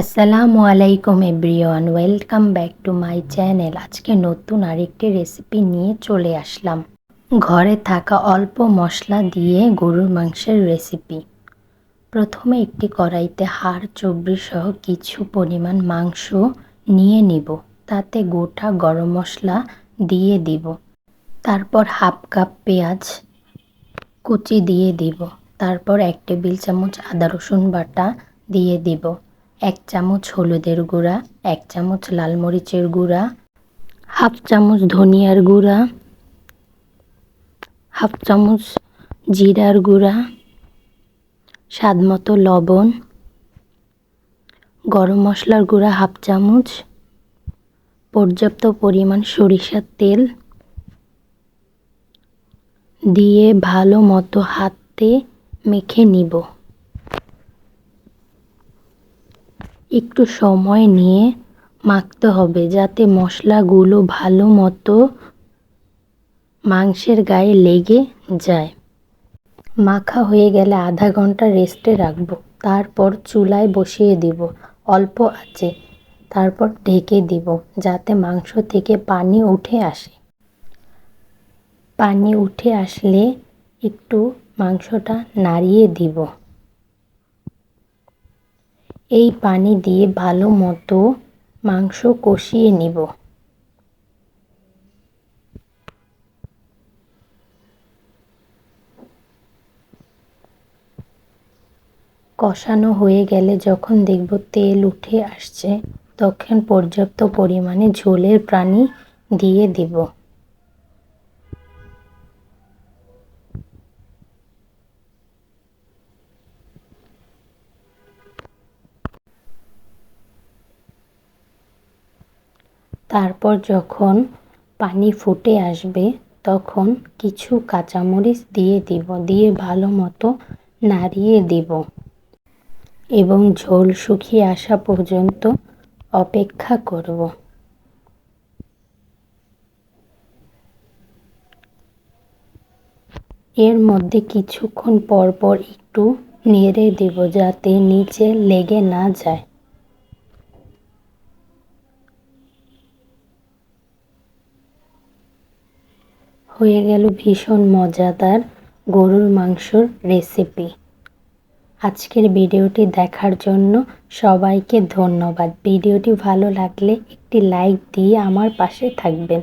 আসসালামু আলাইকুম everyone, welcome back to my channel. আজকে নতুন আরেকটি রেসিপি নিয়ে চলে আসলাম। ঘরে থাকা অল্প মশলা দিয়ে গরুর মাংসের রেসিপি। প্রথমে একটি কড়াইতে হাড় চবড়ি সহ কিছু পরিমাণ মাংস নিয়ে নিব। তাতে গোটা গরম মশলা দিয়ে দিব। তারপর হাফ কাপ পেঁয়াজ কুচি দিয়ে দিব। তারপর এক টেবিল চামচ আদা রসুন বাটা দিয়ে দিব। এক চামচ হলুদের গুঁড়া, এক চামচ লাল মরিচের গুঁড়া, হাফ চামচ ধনিয়ার গুঁড়া, হাফ চামচ জিরার গুঁড়া, স্বাদ মতো লবণ, গরম মশলার গুঁড়া হাফ চামচ, পর্যাপ্ত পরিমাণ সরিষার তেল দিয়ে ভালো মতো হাতে মেখে নিব। একটু সময় নিয়ে মাখতে হবে যাতে মশলাগুলো ভালো মতো মাংসের গায়ে লেগে যায়। মাখা হয়ে গেলে আধা ঘণ্টা রেস্টে রাখব। তারপর চুলায় বসিয়ে দিব। অল্প আছে তারপর ঢেকে দিব যাতে মাংস থেকে পানি উঠে আসে। পানি উঠে আসলে একটু মাংসটা নাড়িয়ে দিব। এই পানি দিয়ে ভালো মতো মাংস কষিয়ে নিব। কষানো হয়ে গেলে যখন দেখব তেল উঠে আসছে, তখন পর্যাপ্ত পরিমাণে ঝোলের প্রাণী দিয়ে দিব। তারপর যখন পানি ফুটে আসবে, তখন কিছু কাঁচামরিচ দিয়ে দিব, দিয়ে ভালো মতো নাড়িয়ে দিব। এবং ঝোল শুকিয়ে আসা পর্যন্ত অপেক্ষা করব। এর মধ্যে কিছুক্ষণ পর পর একটু নেড়ে দেব যাতে নিচে লেগে না যায়। হয়ে গেল ভীষণ মজাদার গরুর মাংসর রেসিপি আজকের ভিডিওটি দেখার জন্য সবাইকে ধন্যবাদ। ভিডিওটি ভালো লাগলে একটি লাইক দিয়ে আমার পাশে থাকবেন।